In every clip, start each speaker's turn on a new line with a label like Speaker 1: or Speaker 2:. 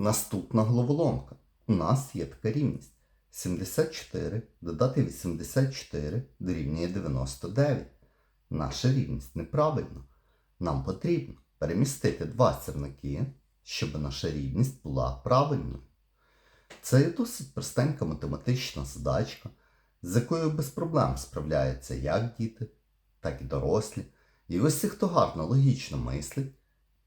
Speaker 1: Наступна головоломка. У нас є така рівність. 74 додати 84 дорівнює 99. Наша рівність неправильна. Нам потрібно перемістити два сірники, щоб наша рівність була правильною. Це є досить простенька математична задачка, з якою без проблем справляються як діти, так і дорослі. І ось ті, хто гарно логічно мислить,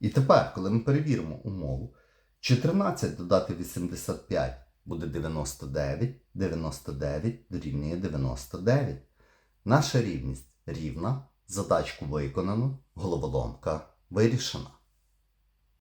Speaker 1: І тепер, коли ми перевіримо умову, 14 додати 85 буде 99, 99 дорівнює 99. Наша рівність рівна, задачку виконано, головоломка вирішена.